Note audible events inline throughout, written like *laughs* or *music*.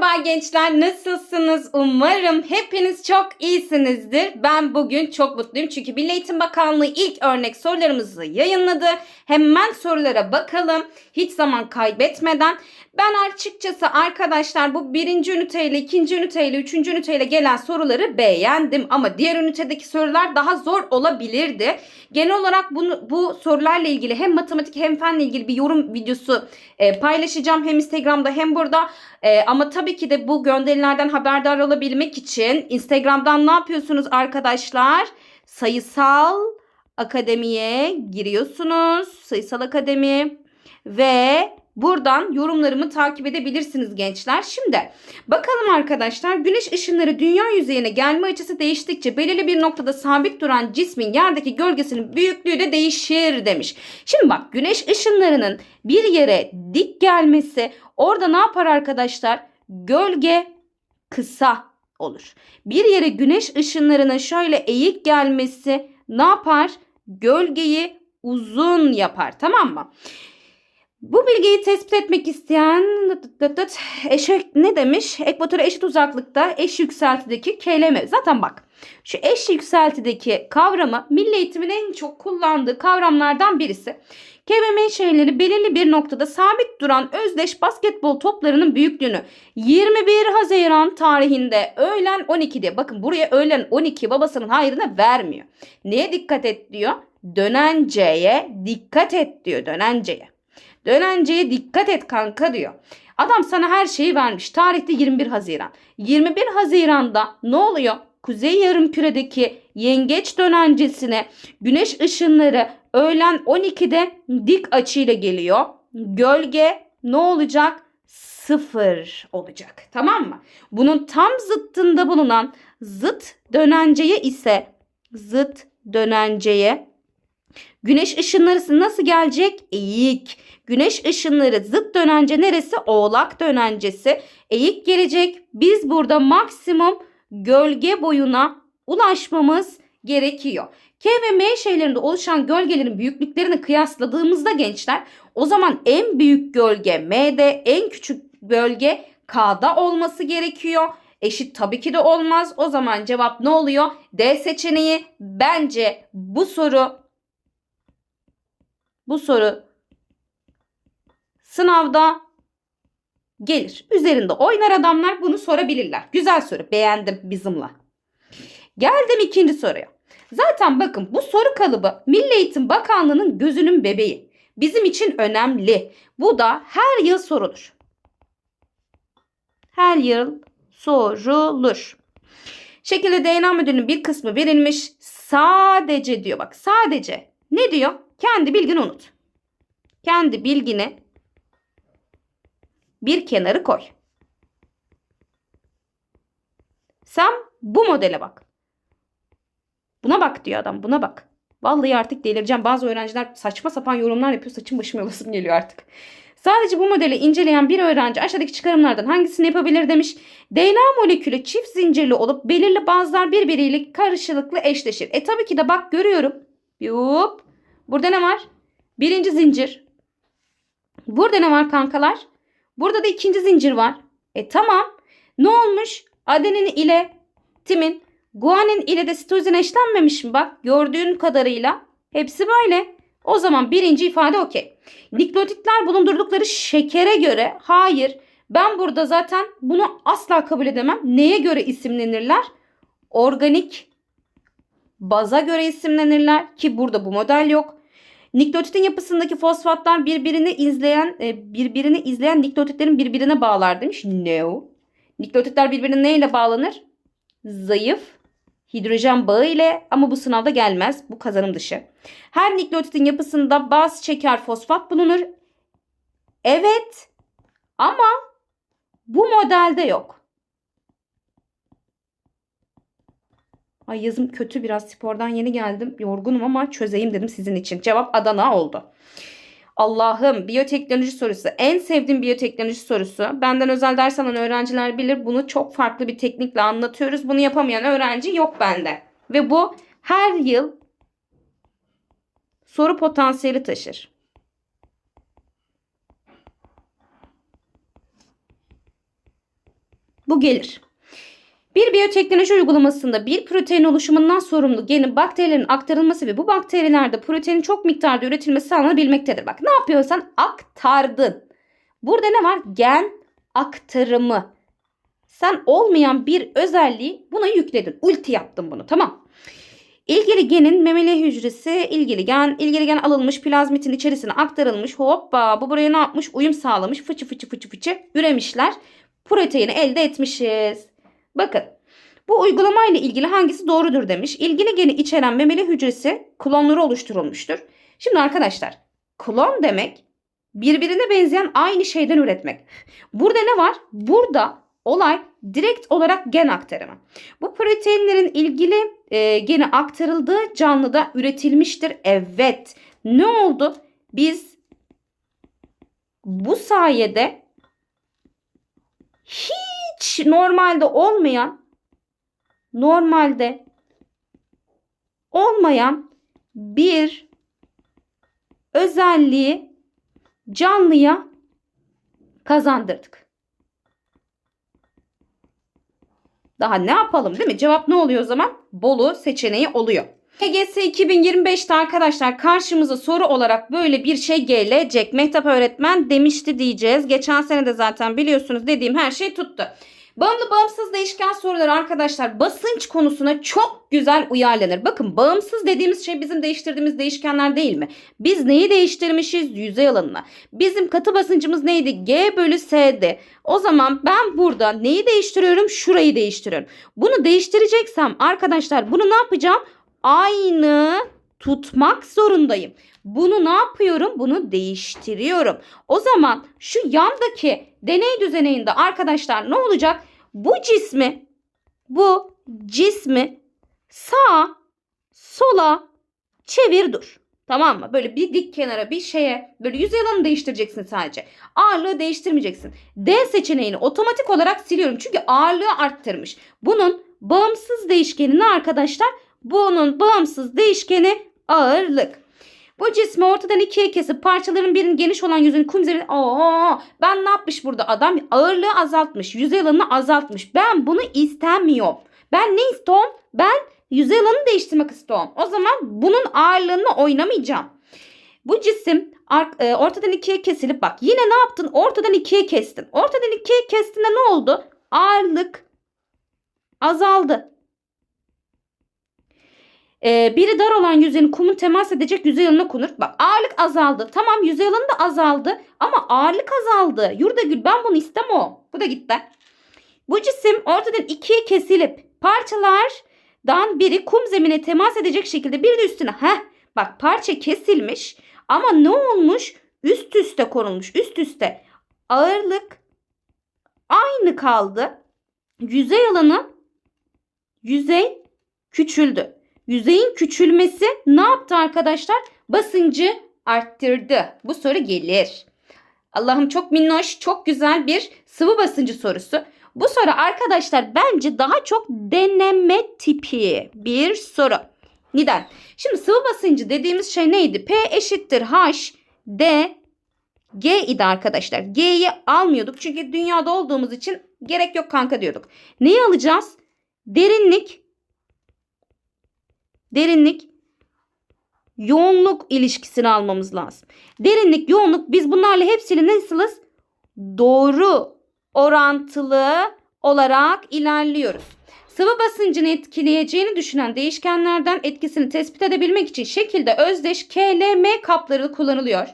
Merhaba gençler nasılsınız? Umarım hepiniz çok iyisinizdir. Ben bugün çok mutluyum çünkü Milli Eğitim Bakanlığı ilk örnek sorularımızı yayınladı. Hemen sorulara bakalım hiç zaman kaybetmeden. Ben açıkçası arkadaşlar bu birinci üniteyle, ikinci üniteyle, üçüncü üniteyle gelen soruları beğendim. Ama diğer ünitedeki sorular daha zor olabilirdi. Genel olarak bunu, bu sorularla ilgili hem matematik hem fenle ilgili bir yorum videosu e, paylaşacağım. Hem Instagram'da hem burada. E, ama tabii ki de bu gönderilerden haberdar olabilmek için Instagram'dan ne yapıyorsunuz arkadaşlar? Sayısal Akademi'ye giriyorsunuz. Sayısal Akademi ve buradan yorumlarımı takip edebilirsiniz gençler. Şimdi bakalım arkadaşlar güneş ışınları dünya yüzeyine gelme açısı değiştikçe belirli bir noktada sabit duran cismin yerdeki gölgesinin büyüklüğü de değişir demiş. Şimdi bak güneş ışınlarının bir yere dik gelmesi orada ne yapar arkadaşlar? Gölge kısa olur. Bir yere güneş ışınlarının şöyle eğik gelmesi ne yapar? Gölgeyi uzun yapar tamam mı? Bu bilgiyi tespit etmek isteyen eşek ne demiş? Ekvatora eşit uzaklıkta eş yükseltideki kelime. Zaten bak şu eş yükseltideki kavramı milli eğitimin en çok kullandığı kavramlardan birisi. KBM şeyleri belirli bir noktada sabit duran özdeş basketbol toplarının büyüklüğünü 21 Haziran tarihinde öğlen 12'de bakın buraya öğlen 12 babasının hayrına vermiyor. Neye dikkat et diyor? Dönenceye dikkat et diyor dönenceye. Dönenceye dikkat et kanka diyor. Adam sana her şeyi vermiş. Tarihte 21 Haziran. 21 Haziran'da ne oluyor? Kuzey yarımküredeki yengeç dönencesine güneş ışınları öğlen 12'de dik açıyla geliyor. Gölge ne olacak? Sıfır olacak. Tamam mı? Bunun tam zıttında bulunan zıt dönenceye ise zıt dönenceye Güneş ışınları nasıl gelecek? Eğik. Güneş ışınları zıt dönence neresi? Oğlak dönencesi. Eğik gelecek. Biz burada maksimum gölge boyuna ulaşmamız gerekiyor. K ve M şeylerinde oluşan gölgelerin büyüklüklerini kıyasladığımızda gençler o zaman en büyük gölge M'de en küçük gölge K'da olması gerekiyor. Eşit tabii ki de olmaz. O zaman cevap ne oluyor? D seçeneği. Bence bu soru bu soru sınavda gelir. Üzerinde oynar adamlar bunu sorabilirler. Güzel soru. Beğendim bizimle. Geldim ikinci soruya. Zaten bakın bu soru kalıbı Milli Eğitim Bakanlığı'nın gözünün bebeği. Bizim için önemli. Bu da her yıl sorulur. Her yıl sorulur. Şekilde DNA modülünün bir kısmı verilmiş. Sadece diyor bak sadece. Ne diyor? Kendi bilgini unut. Kendi bilgini bir kenarı koy. Sen bu modele bak. Buna bak diyor adam buna bak. Vallahi artık delireceğim. Bazı öğrenciler saçma sapan yorumlar yapıyor. Saçım başım yolasım geliyor artık. Sadece bu modeli inceleyen bir öğrenci aşağıdaki çıkarımlardan hangisini yapabilir demiş. DNA molekülü çift zincirli olup belirli bazılar birbiriyle karşılıklı eşleşir. E tabii ki de bak görüyorum. Yup. Burada ne var? Birinci zincir. Burada ne var kankalar? Burada da ikinci zincir var. E tamam. Ne olmuş? Adenin ile timin guanin ile de sitozin eşlenmemiş mi? Bak gördüğün kadarıyla hepsi böyle. O zaman birinci ifade okey. Nükleotitler bulundurdukları şekere göre hayır. Ben burada zaten bunu asla kabul edemem. Neye göre isimlenirler? Organik baza göre isimlenirler ki burada bu model yok. Nükleotitin yapısındaki fosfatlar birbirini izleyen e, birbirini izleyen nükleotitlerin birbirine bağlar demiş. No. Nükleotitler birbirine neyle bağlanır? Zayıf hidrojen bağı ile ama bu sınavda gelmez. Bu kazanım dışı. Her nükleotitin yapısında baz şeker fosfat bulunur. Evet ama bu modelde yok. Ay yazım kötü biraz spordan yeni geldim. Yorgunum ama çözeyim dedim sizin için. Cevap Adana oldu. Allah'ım biyoteknoloji sorusu. En sevdiğim biyoteknoloji sorusu. Benden özel ders alan öğrenciler bilir. Bunu çok farklı bir teknikle anlatıyoruz. Bunu yapamayan öğrenci yok bende. Ve bu her yıl soru potansiyeli taşır. bu gelir. Bir biyoteknoloji uygulamasında bir protein oluşumundan sorumlu genin bakterilerin aktarılması ve bu bakterilerde proteinin çok miktarda üretilmesi sağlanabilmektedir. Bak ne yapıyorsan aktardın. Burada ne var? Gen aktarımı. Sen olmayan bir özelliği buna yükledin. Ulti yaptın bunu tamam. İlgili genin memeli hücresi ilgili gen, ilgili gen alınmış plazmitin içerisine aktarılmış. Hoppa bu buraya ne yapmış? Uyum sağlamış. Fıçı fıçı fıçı fıçı üremişler. Proteini elde etmişiz. Bakın bu uygulamayla ilgili hangisi doğrudur demiş. İlgili geni içeren memeli hücresi klonları oluşturulmuştur. Şimdi arkadaşlar klon demek birbirine benzeyen aynı şeyden üretmek. Burada ne var? Burada olay direkt olarak gen aktarımı. Bu proteinlerin ilgili e, gene aktarıldığı canlıda üretilmiştir. Evet. Ne oldu? Biz bu sayede hiç normalde olmayan normalde olmayan bir özelliği canlıya kazandırdık. Daha ne yapalım değil mi? Cevap ne oluyor o zaman? Bolu seçeneği oluyor. HGS 2025'te arkadaşlar karşımıza soru olarak böyle bir şey gelecek. Mehtap öğretmen demişti diyeceğiz. Geçen sene de zaten biliyorsunuz dediğim her şey tuttu. Bağımlı bağımsız değişken soruları arkadaşlar basınç konusuna çok güzel uyarlanır. Bakın bağımsız dediğimiz şey bizim değiştirdiğimiz değişkenler değil mi? Biz neyi değiştirmişiz? Yüzey alanına. Bizim katı basıncımız neydi? G bölü S'di. O zaman ben burada neyi değiştiriyorum? Şurayı değiştiriyorum. Bunu değiştireceksem arkadaşlar bunu ne yapacağım? Aynı tutmak zorundayım. Bunu ne yapıyorum? Bunu değiştiriyorum. O zaman şu yandaki deney düzeninde arkadaşlar ne olacak? Bu cismi bu cismi sağa sola çevir dur. Tamam mı? Böyle bir dik kenara bir şeye böyle yüzey alanı değiştireceksin sadece. Ağırlığı değiştirmeyeceksin. D seçeneğini otomatik olarak siliyorum. Çünkü ağırlığı arttırmış. Bunun bağımsız değişkeni ne arkadaşlar? Bunun bağımsız değişkeni ağırlık. Bu cismi ortadan ikiye kesip parçaların birinin geniş olan yüzünü kum zemine... Oo, ben ne yapmış burada adam? Ağırlığı azaltmış. Yüzey alanını azaltmış. Ben bunu istemiyorum. Ben ne istiyorum? Ben yüzey alanını değiştirmek istiyorum. O zaman bunun ağırlığını oynamayacağım. Bu cisim e, ortadan ikiye kesilip bak yine ne yaptın? Ortadan ikiye kestin. Ortadan ikiye kestiğinde ne oldu? Ağırlık azaldı. Ee, biri dar olan yüzeyin kumun temas edecek yüzey alanına konur. Bak ağırlık azaldı. Tamam yüzey alanı da azaldı. Ama ağırlık azaldı. Yurda gül ben bunu istemem. Bu da gitti. Bu cisim ortadan ikiye kesilip parçalardan biri kum zemine temas edecek şekilde bir de üstüne. Heh bak parça kesilmiş. Ama ne olmuş? Üst üste konulmuş. Üst üste. Ağırlık aynı kaldı. Yüzey alanı yüzey küçüldü. Yüzeyin küçülmesi ne yaptı arkadaşlar? Basıncı arttırdı. Bu soru gelir. Allah'ım çok minnoş, çok güzel bir sıvı basıncı sorusu. Bu soru arkadaşlar bence daha çok deneme tipi bir soru. Neden? Şimdi sıvı basıncı dediğimiz şey neydi? P eşittir H, D, G idi arkadaşlar. G'yi almıyorduk çünkü dünyada olduğumuz için gerek yok kanka diyorduk. Neyi alacağız? Derinlik derinlik, yoğunluk ilişkisini almamız lazım. Derinlik, yoğunluk biz bunlarla hepsini nasılız? Doğru orantılı olarak ilerliyoruz. Sıvı basıncını etkileyeceğini düşünen değişkenlerden etkisini tespit edebilmek için şekilde özdeş K, L, M kapları kullanılıyor.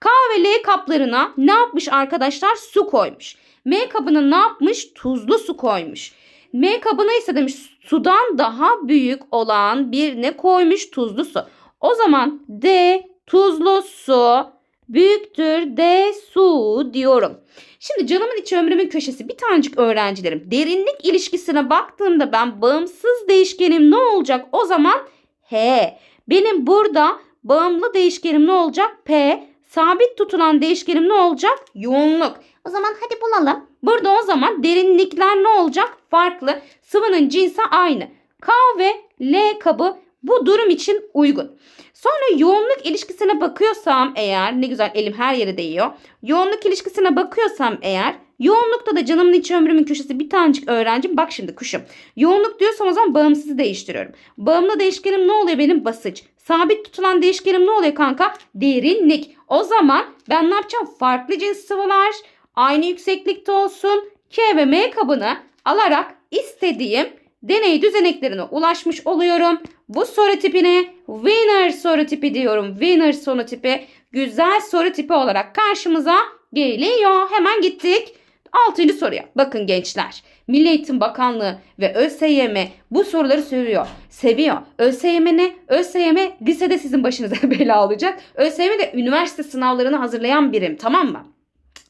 K ve L kaplarına ne yapmış arkadaşlar? Su koymuş. M kabına ne yapmış? Tuzlu su koymuş. M kabına ise demiş sudan daha büyük olan bir ne koymuş? Tuzlu su. O zaman D tuzlu su büyüktür D su diyorum. Şimdi canımın içi ömrümün köşesi bir tanecik öğrencilerim. Derinlik ilişkisine baktığımda ben bağımsız değişkenim ne olacak? O zaman H. Benim burada bağımlı değişkenim ne olacak? P. Sabit tutulan değişkenim ne olacak? Yoğunluk. O zaman hadi bulalım. Burada o zaman derinlikler ne olacak? Farklı. Sıvının cinsi aynı. K ve L kabı bu durum için uygun. Sonra yoğunluk ilişkisine bakıyorsam eğer ne güzel elim her yere değiyor. Yoğunluk ilişkisine bakıyorsam eğer Yoğunlukta da canımın içi ömrümün köşesi bir tanecik öğrencim. Bak şimdi kuşum. Yoğunluk diyorsam o zaman bağımsızı değiştiriyorum. Bağımlı değişkenim ne oluyor benim? Basınç. Sabit tutulan değişkenim ne oluyor kanka? Derinlik. O zaman ben ne yapacağım? Farklı cins sıvılar aynı yükseklikte olsun. K ve M kabını alarak istediğim deney düzeneklerine ulaşmış oluyorum. Bu soru tipine winner soru tipi diyorum. Winner soru tipi güzel soru tipi olarak karşımıza geliyor. Hemen gittik. Altıncı soruya. Bakın gençler. Milli Eğitim Bakanlığı ve ÖSYM bu soruları seviyor. Seviyor. ÖSYM ne? ÖSYM lisede sizin başınıza *laughs* bela alacak. ÖSYM de üniversite sınavlarını hazırlayan birim. Tamam mı?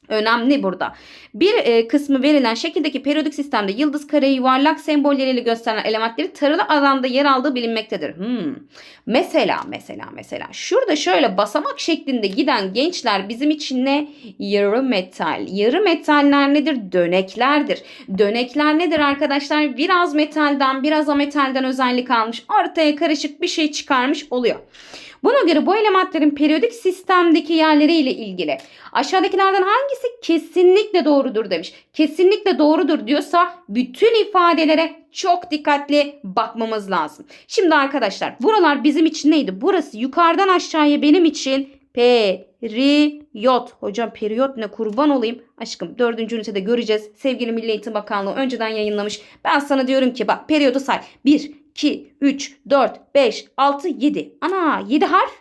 Önemli burada. Bir e, kısmı verilen şekildeki periyodik sistemde yıldız, kare, yuvarlak sembolleriyle gösterilen elementleri taralı alanda yer aldığı bilinmektedir. Hmm. Mesela, mesela, mesela. Şurada şöyle basamak şeklinde giden gençler bizim için ne? Yarı metal. Yarı metaller nedir? Döneklerdir. Dönekler nedir arkadaşlar? Biraz metalden, biraz ametalden özellik almış. Ortaya karışık bir şey çıkarmış oluyor. Buna göre bu elementlerin periyodik sistemdeki yerleriyle ilgili aşağıdakilerden hangisi kesinlikle doğrudur demiş. Kesinlikle doğrudur diyorsa bütün ifadelere çok dikkatli bakmamız lazım. Şimdi arkadaşlar buralar bizim için neydi? Burası yukarıdan aşağıya benim için periyot. Hocam periyot ne kurban olayım. Aşkım dördüncü ünitede göreceğiz. Sevgili Milli Eğitim Bakanlığı önceden yayınlamış. Ben sana diyorum ki bak periyodu say. 1, 2, 3, 4, 5, 6, 7. Ana 7 harf.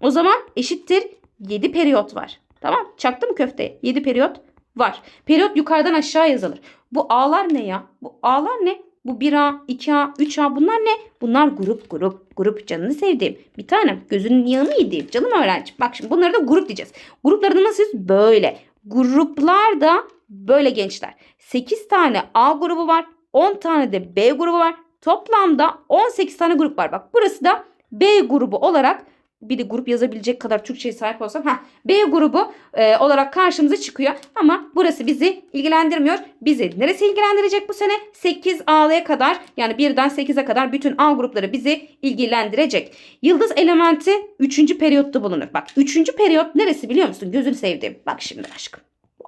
O zaman eşittir 7 periyot var. Tamam çaktı mı köfteye? 7 periyot var. Periyot yukarıdan aşağı yazılır. Bu A'lar ne ya? Bu A'lar ne? Bu 1A, 2A, 3A bunlar ne? Bunlar grup grup. Grup canını sevdiğim. Bir tanem gözünün yağını yediğim canım öğrenci. Bak şimdi bunları da grup diyeceğiz. Grupları nasıl? Böyle. Gruplar da böyle gençler. 8 tane A grubu var. 10 tane de B grubu var. Toplamda 18 tane grup var. Bak burası da B grubu olarak bir de grup yazabilecek kadar Türkçe'ye sahip olsam ha B grubu e, olarak karşımıza çıkıyor. Ama burası bizi ilgilendirmiyor. Bizi neresi ilgilendirecek bu sene? 8 A'ya kadar yani birden 8'e kadar bütün A grupları bizi ilgilendirecek. Yıldız elementi 3. periyotta bulunur. Bak 3. periyot neresi biliyor musun? Gözünü sevdiğim. Bak şimdi aşkım.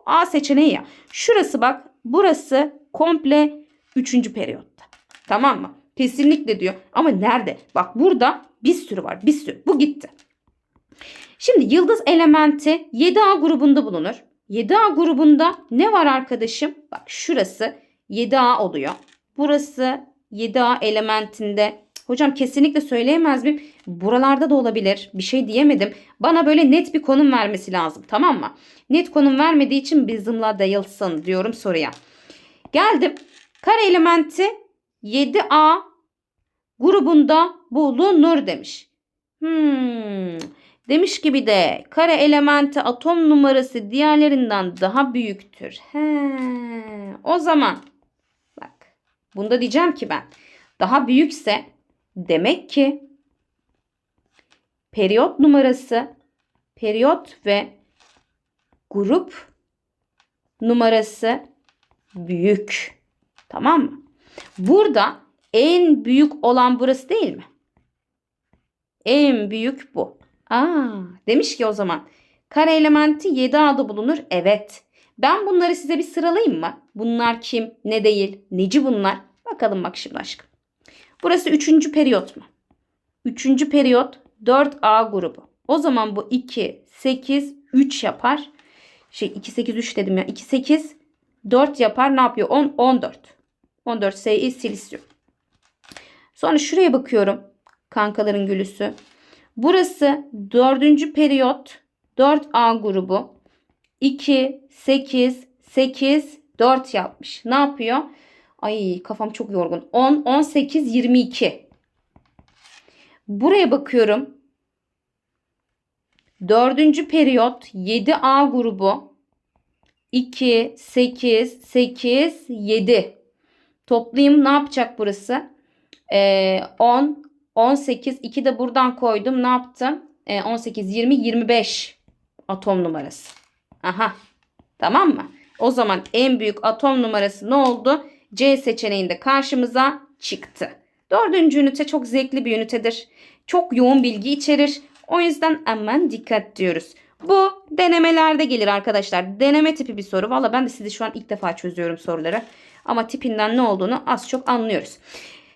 A seçeneği ya. Şurası bak burası komple 3. periyotta. Tamam mı? Kesinlikle diyor. Ama nerede? Bak burada bir sürü var. Bir sürü. Bu gitti. Şimdi yıldız elementi 7A grubunda bulunur. 7A grubunda ne var arkadaşım? Bak şurası 7A oluyor. Burası 7A elementinde. Hocam kesinlikle söyleyemez miyim? Buralarda da olabilir. Bir şey diyemedim. Bana böyle net bir konum vermesi lazım. Tamam mı? Net konum vermediği için bizimle dayılsın diyorum soruya. Geldim. Kare elementi 7A grubunda bulunur demiş. Hmm. Demiş gibi de kare elementi atom numarası diğerlerinden daha büyüktür. He. O zaman bak bunda diyeceğim ki ben daha büyükse demek ki periyot numarası periyot ve grup numarası büyük. Tamam mı? Burada en büyük olan burası değil mi? En büyük bu. Aa, demiş ki o zaman kare elementi 7A'da bulunur. Evet. Ben bunları size bir sıralayayım mı? Bunlar kim, ne değil, neci bunlar? Bakalım bak şimdi aşkım. Burası 3. periyot mu? 3. periyot 4A grubu. O zaman bu 2, 8, 3 yapar. Şey 2, 8, 3 dedim ya. 2, 8, 4 yapar. Ne yapıyor? 10, 14. 14 Si silisyum. Sonra şuraya bakıyorum. Kankaların gülüsü. Burası dördüncü periyot 4A grubu 2, 8, 8, 4 yapmış. Ne yapıyor? Ay kafam çok yorgun. 10, 18, 22. Buraya bakıyorum. Dördüncü periyot 7A grubu 2, 8, 8, 7. Toplayayım ne yapacak burası? Ee, 10, 18, 2 de buradan koydum. Ne yaptım? Ee, 18, 20, 25 atom numarası. Aha. Tamam mı? O zaman en büyük atom numarası ne oldu? C seçeneğinde karşımıza çıktı. Dördüncü ünite çok zevkli bir ünitedir. Çok yoğun bilgi içerir. O yüzden aman dikkat diyoruz. Bu denemelerde gelir arkadaşlar. Deneme tipi bir soru. Valla ben de sizi şu an ilk defa çözüyorum soruları. Ama tipinden ne olduğunu az çok anlıyoruz.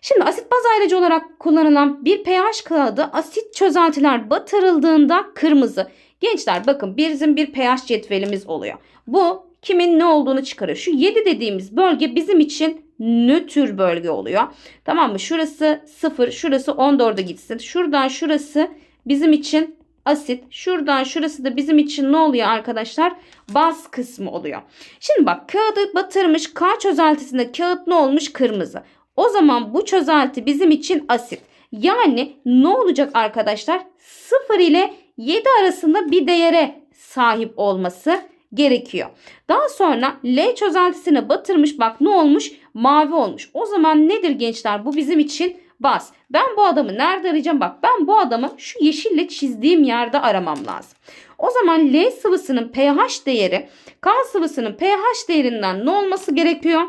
Şimdi asit baz ayrıcı olarak kullanılan bir pH kağıdı asit çözeltiler batırıldığında kırmızı. Gençler bakın bizim bir pH cetvelimiz oluyor. Bu kimin ne olduğunu çıkarıyor. Şu 7 dediğimiz bölge bizim için nötr bölge oluyor. Tamam mı? Şurası 0, şurası 14'e gitsin. Şuradan şurası bizim için asit. Şuradan şurası da bizim için ne oluyor arkadaşlar? Baz kısmı oluyor. Şimdi bak kağıdı batırmış K çözeltisinde kağıt ne olmuş? Kırmızı. O zaman bu çözelti bizim için asit. Yani ne olacak arkadaşlar? 0 ile 7 arasında bir değere sahip olması gerekiyor. Daha sonra L çözeltisine batırmış bak ne olmuş? Mavi olmuş. O zaman nedir gençler? Bu bizim için baz. Ben bu adamı nerede arayacağım? Bak ben bu adamı şu yeşille çizdiğim yerde aramam lazım. O zaman L sıvısının pH değeri K sıvısının pH değerinden ne olması gerekiyor?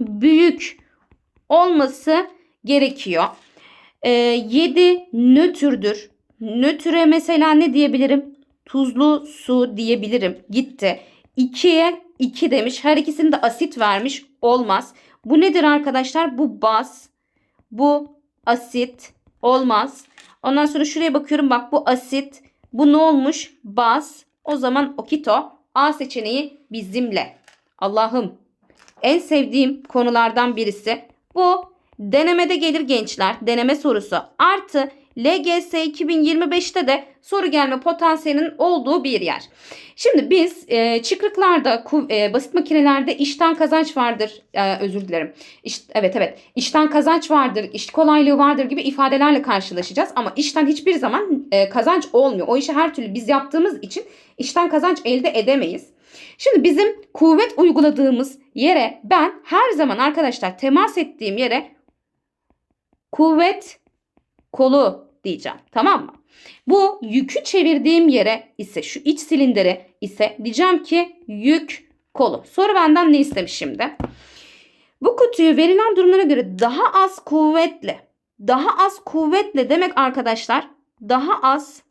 Büyük olması gerekiyor. Ee, 7 nötrdür. Nötre mesela ne diyebilirim? Tuzlu su diyebilirim. Gitti. 2'ye 2 demiş. Her ikisini de asit vermiş. Olmaz. Bu nedir arkadaşlar? Bu baz. Bu asit. Olmaz. Ondan sonra şuraya bakıyorum. Bak bu asit. Bu ne olmuş? Baz. O zaman okito. A seçeneği bizimle. Allah'ım. En sevdiğim konulardan birisi. Bu denemede gelir gençler. Deneme sorusu. Artı LGS 2025'te de soru gelme potansiyelinin olduğu bir yer. Şimdi biz e, çıkrıklarda, e, basit makinelerde işten kazanç vardır. E, özür dilerim. İş, evet evet. İşten kazanç vardır, iş kolaylığı vardır gibi ifadelerle karşılaşacağız. Ama işten hiçbir zaman e, kazanç olmuyor. O işi her türlü biz yaptığımız için işten kazanç elde edemeyiz. Şimdi bizim kuvvet uyguladığımız yere ben her zaman arkadaşlar temas ettiğim yere kuvvet kolu diyeceğim. Tamam mı? Bu yükü çevirdiğim yere ise şu iç silindire ise diyeceğim ki yük kolu. Soru benden ne istemiş şimdi? Bu kutuyu verilen durumlara göre daha az kuvvetle daha az kuvvetle demek arkadaşlar daha az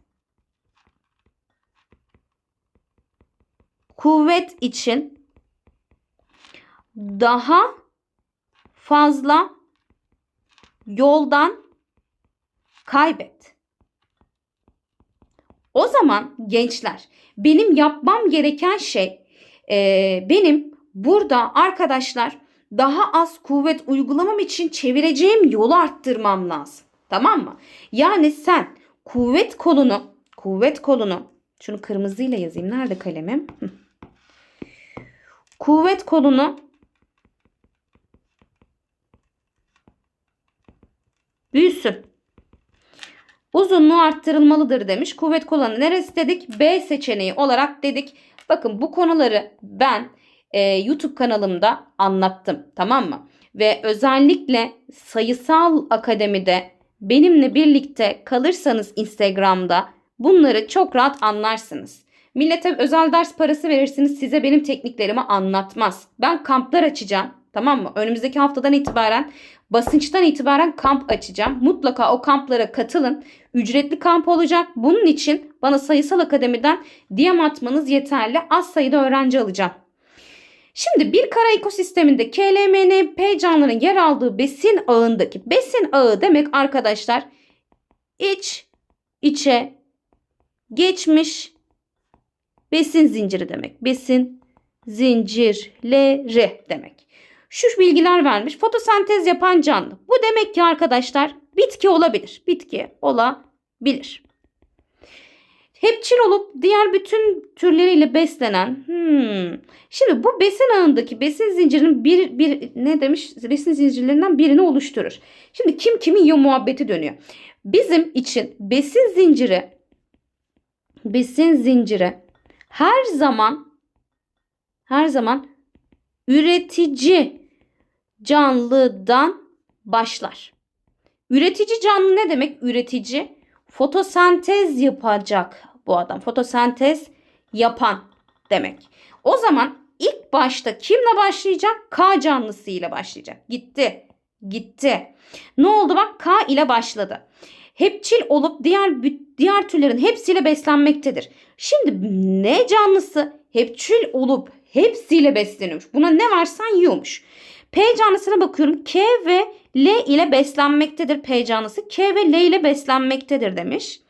kuvvet için daha fazla yoldan kaybet. O zaman gençler benim yapmam gereken şey e, benim burada arkadaşlar daha az kuvvet uygulamam için çevireceğim yolu arttırmam lazım. Tamam mı? Yani sen kuvvet kolunu kuvvet kolunu şunu kırmızıyla yazayım. Nerede kalemim? Kuvvet kolunu büyüsün. Uzunluğu arttırılmalıdır demiş. Kuvvet kolu neresi dedik? B seçeneği olarak dedik. Bakın bu konuları ben e, YouTube kanalımda anlattım. Tamam mı? Ve özellikle sayısal akademide benimle birlikte kalırsanız Instagram'da bunları çok rahat anlarsınız. Millete özel ders parası verirsiniz size benim tekniklerimi anlatmaz. Ben kamplar açacağım. Tamam mı? Önümüzdeki haftadan itibaren basınçtan itibaren kamp açacağım. Mutlaka o kamplara katılın. Ücretli kamp olacak. Bunun için bana sayısal akademiden DM atmanız yeterli. Az sayıda öğrenci alacağım. Şimdi bir kara ekosisteminde KLMNP canlıların yer aldığı besin ağındaki besin ağı demek arkadaşlar iç içe geçmiş besin zinciri demek. Besin zincirleri demek. Şu bilgiler vermiş. Fotosentez yapan canlı. Bu demek ki arkadaşlar bitki olabilir. Bitki olabilir. Hepçil olup diğer bütün türleriyle beslenen. Hmm. Şimdi bu besin ağındaki besin zincirinin bir, bir ne demiş? Besin zincirlerinden birini oluşturur. Şimdi kim kimi yiyor muhabbeti dönüyor. Bizim için besin zinciri besin zinciri her zaman her zaman üretici canlıdan başlar. Üretici canlı ne demek? Üretici fotosentez yapacak bu adam. Fotosentez yapan demek. O zaman ilk başta kimle başlayacak? K canlısı ile başlayacak. Gitti. Gitti. Ne oldu bak? K ile başladı. hepçil olup diğer diğer türlerin hepsiyle beslenmektedir. Şimdi ne canlısı hepçil olup hepsiyle besleniyormuş. Buna ne versen yiyormuş. P canlısına bakıyorum. K ve L ile beslenmektedir P canlısı. K ve L ile beslenmektedir demiş.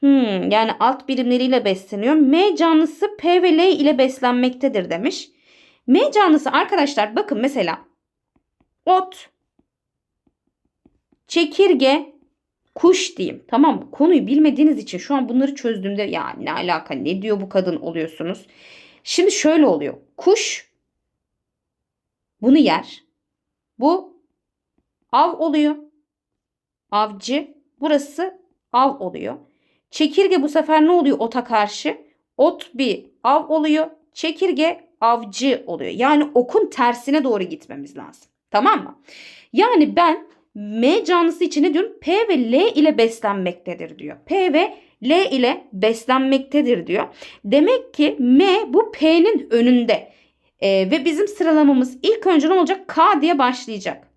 Hmm, yani alt birimleriyle besleniyor. M canlısı P ve L ile beslenmektedir demiş. M canlısı arkadaşlar bakın mesela ot, çekirge, kuş diyeyim. Tamam? Konuyu bilmediğiniz için şu an bunları çözdüğümde ya ne alaka ne diyor bu kadın oluyorsunuz. Şimdi şöyle oluyor. Kuş bunu yer. Bu av oluyor. Avcı. Burası av oluyor. Çekirge bu sefer ne oluyor ota karşı? Ot bir av oluyor. Çekirge avcı oluyor. Yani okun tersine doğru gitmemiz lazım. Tamam mı? Yani ben M canlısı için ne diyorum? P ve L ile beslenmektedir diyor. P ve L ile beslenmektedir diyor. Demek ki M bu P'nin önünde. Ee, ve bizim sıralamamız ilk önce ne olacak? K diye başlayacak.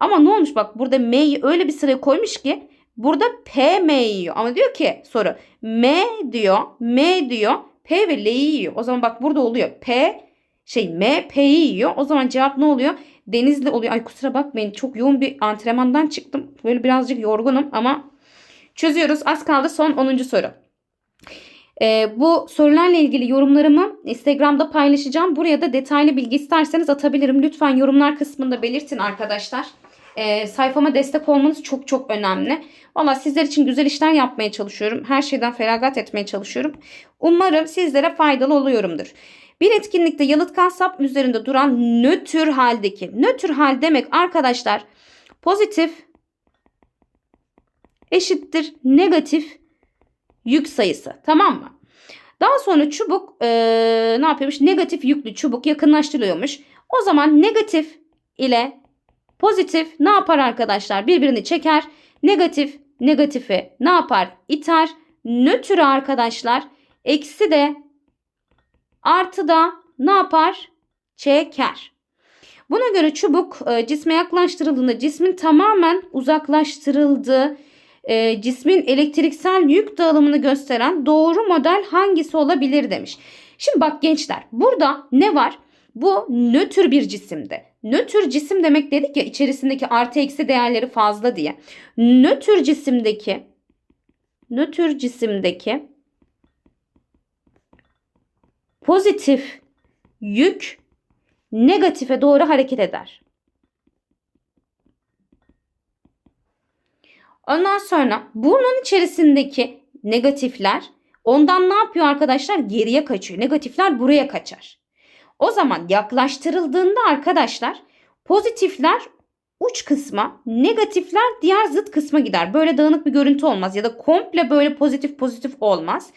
Ama ne olmuş bak burada M'yi öyle bir sıraya koymuş ki burada P M'yi yiyor. Ama diyor ki soru M diyor, M diyor, P ve L'yi yiyor. O zaman bak burada oluyor. P şey M P'yi yiyor. O zaman cevap ne oluyor? Denizli oluyor. Ay kusura bakmayın çok yoğun bir antrenmandan çıktım. Böyle birazcık yorgunum ama çözüyoruz. Az kaldı son 10. soru. Ee, bu sorularla ilgili yorumlarımı Instagram'da paylaşacağım. Buraya da detaylı bilgi isterseniz atabilirim. Lütfen yorumlar kısmında belirtin arkadaşlar. Ee, sayfama destek olmanız çok çok önemli. Valla sizler için güzel işler yapmaya çalışıyorum. Her şeyden feragat etmeye çalışıyorum. Umarım sizlere faydalı oluyorumdur. Bir etkinlikte yalıtkan sap üzerinde duran nötr haldeki. Nötr hal demek arkadaşlar pozitif eşittir negatif yük sayısı. Tamam mı? Daha sonra çubuk eee, ne yapıyormuş? Negatif yüklü çubuk yakınlaştırılıyormuş. O zaman negatif ile pozitif ne yapar arkadaşlar? Birbirini çeker. Negatif negatifi ne yapar? İter. Nötr arkadaşlar eksi de artı da ne yapar? Çeker. Buna göre çubuk e, cisme yaklaştırıldığında cismin tamamen uzaklaştırıldığı e, cismin elektriksel yük dağılımını gösteren doğru model hangisi olabilir demiş. Şimdi bak gençler burada ne var? Bu nötr bir cisimde. Nötr cisim demek dedik ya içerisindeki artı eksi değerleri fazla diye. Nötr cisimdeki nötr cisimdeki pozitif yük negatife doğru hareket eder. Ondan sonra bunun içerisindeki negatifler ondan ne yapıyor arkadaşlar? Geriye kaçıyor. Negatifler buraya kaçar. O zaman yaklaştırıldığında arkadaşlar pozitifler uç kısma, negatifler diğer zıt kısma gider. Böyle dağınık bir görüntü olmaz ya da komple böyle pozitif pozitif olmaz.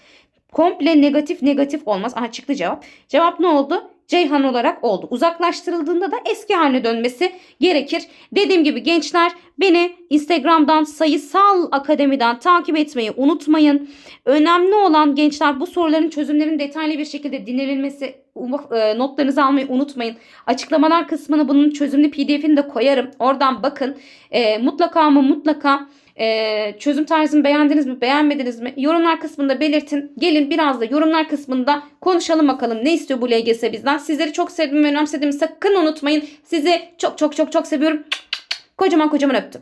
Komple negatif negatif olmaz. Aha cevap. Cevap ne oldu? Ceyhan olarak oldu. Uzaklaştırıldığında da eski haline dönmesi gerekir. Dediğim gibi gençler beni Instagram'dan sayısal akademiden takip etmeyi unutmayın. Önemli olan gençler bu soruların çözümlerinin detaylı bir şekilde dinlenilmesi e, notlarınızı almayı unutmayın. Açıklamalar kısmına bunun çözümlü pdf'ini de koyarım. Oradan bakın. E, mutlaka ama mutlaka ee, çözüm tarzımı beğendiniz mi beğenmediniz mi? Yorumlar kısmında belirtin. Gelin biraz da yorumlar kısmında konuşalım bakalım ne istiyor bu LGS bizden. Sizleri çok sevdim ve önemsediğimi sakın unutmayın. Sizi çok çok çok çok seviyorum. Kocaman kocaman öptüm.